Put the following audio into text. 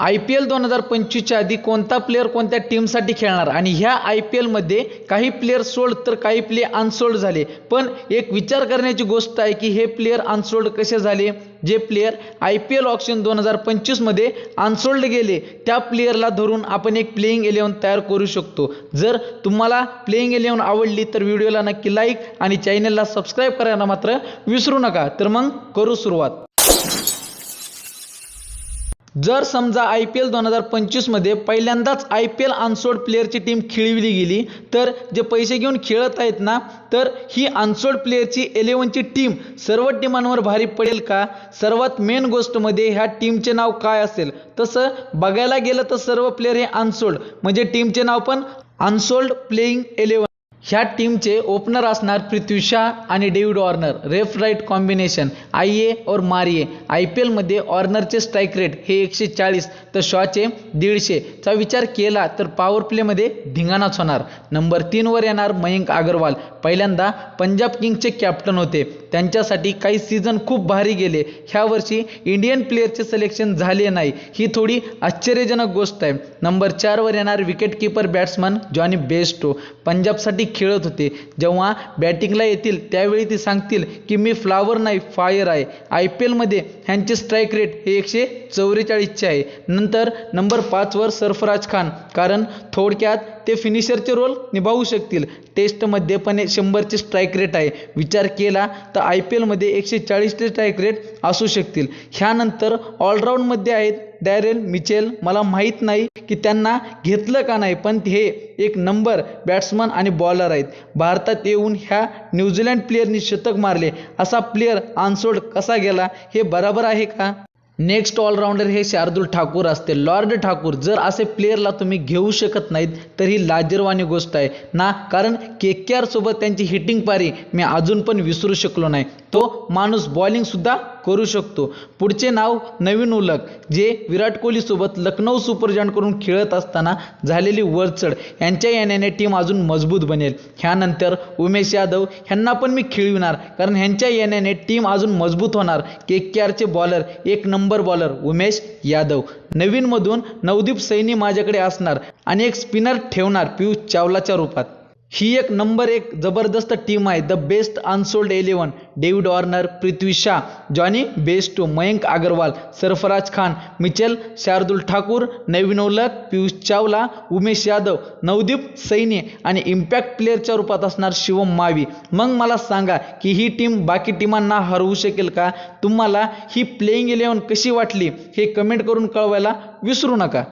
I P L दोन हजार पंचवीसच्या आधी कोणता प्लेअर कोणत्या टीमसाठी खेळणार? आणि ह्या आय पी एलमध्ये काही प्लेअर सोल्ड तर काही प्लेअर अनसोल्ड झाले. पण एक विचार करण्याची गोष्ट आहे की हे प्लेअर अनसोल्ड कसे झाले? जे player I P L option दोन हजार पंचवीसमध्ये अनसोल्ड गेले त्या प्लेअरला धरून आपण एक प्लेईंग इलेवन तयार करू शकतो. जर तुम्हाला प्लेईंग इलेवन आवडली तर व्हिडिओला नक्की लाईक आणि चॅनलला सबस्क्राईब करायला मात्र विसरू नका. तर मग करू सुरुवात. जर समजा आय पी एल दोन हजार पंचवीसमध्ये पहिल्यांदाच आय पी एल अनसोड प्लेअरची टीम खेळविली गेली तर जे पैसे घेऊन खेळत आहेत ना तर ही अनसोड प्लेअरची इलेवनची टीम सर्व टीमांवर भारी पडेल का? सर्वात मेन गोष्टमध्ये ह्या टीमचे नाव काय असेल? तसं बघायला गेलं तर सर्व प्लेअर हे अनसोल्ड म्हणजे टीमचे नाव पण अनसोल्ड प्लेईंग इलेवन ह्या टीमचे ओपनर असणार पृथ्वी शा आणि David Warner ref right combination आय ए और मारिये आय पी एलमध्ये ऑर्नरचे स्ट्राईक रेट हे एकशे चाळीस तर शॉचे दीडशेचा विचार केला तर पॉवर प्लेमध्ये धिंगाणाच होणार. नंबर तीनवर येणार मयंक अग्रवाल. पहिल्यांदा पंजाब किंगचे कॅप्टन होते. त्यांच्यासाठी काही सीझन खूप भारी गेले. ह्या वर्षी इंडियन प्लेअरचे सिलेक्शन झाले नाही. ही थोडी आश्चर्यजनक गोष्ट आहे. नंबर चारवर येणार wicket keeper batsman Jonny Bairstow पंजाबसाठी खेळत होते. जेव्हा बॅटिंगला येतील त्यावेळी ती सांगतील की मी फ्लावर नाही फायर आहे. आय पी एलमध्ये ह्यांचे स्ट्राईक रेट हे एकशे चौवेचाळीसचे आहे. नंतर नंबर पाचवर सरफराज खान. कारण थोडक्यात ते फिनिशरचे रोल निभावू शकतील. टेस्टमध्ये पण शंभरचे स्ट्राईक रेट आहे. विचार केला तर आय पी एलमध्ये एकशे चाळीसचे स्ट्राईक रेट असू शकतील. ह्यानंतर ऑलराऊंडमध्ये आहेत डॅरेल मिचेल. मला माहीत नाही की त्यांना घेतलं का नाही पण हे एक नंबर बॅट्समन आणि बॉलर आहेत. भारतात येऊन ह्या न्यूझीलंड प्लेअरनी शतक मारले. असा प्लेअर अनसोल्ड कसा गेला हे बरोबर आहे का? नेक्स्ट ऑलराऊंडर हे शार्दुल ठाकूर असते. लॉर्ड ठाकूर जर असे प्लेअरला तुम्ही घेऊ शकत नाहीत तर ही लाजीरवाणी गोष्ट आहे. ना? कारण के के आरसोबत त्यांची हिटिंग पारी मी अजून पण विसरू शकलो नाही. तो माणूस बॉलिंगसुद्धा करू शकतो. पुढचे नाव नवीन उलक जे विराट कोहलीसोबत लखनौ सुपर खेळत असताना झालेली वरचढ यांच्या येण्याने टीम अजून मजबूत बनेल. ह्यानंतर उमेश यादव ह्यांना पण मी खेळविणार कारण ह्यांच्या येण्याने टीम अजून मजबूत होणार. के के आरचे बॉलर एक नंबर बॉलर उमेश यादव. नवीनमधून नवदीप सैनी माझ्याकडे असणार आणि एक स्पिनर ठेवणार पियुष चावलाच्या रूपात. ही एक नंबर एक जबरदस्त टीम आहे. The best unsold eleven David Warner Prithvi Shaw Jonny Bairstow Mayank Agarwal Sarfaraz Khan Mitchell Shardul Thakur Naveen उलक पियुष चावला उमेश यादव नवदीप सैनी आणि इम्पॅक्ट प्लेअरच्या रूपात असणार शिवम मावी. मग मला सांगा की ही टीम बाकी टीमांना हरवू शकेल का? तुम्हाला ही प्लेईंग इलेव्हन कशी वाटली हे कमेंट करून कळवायला विसरू नका.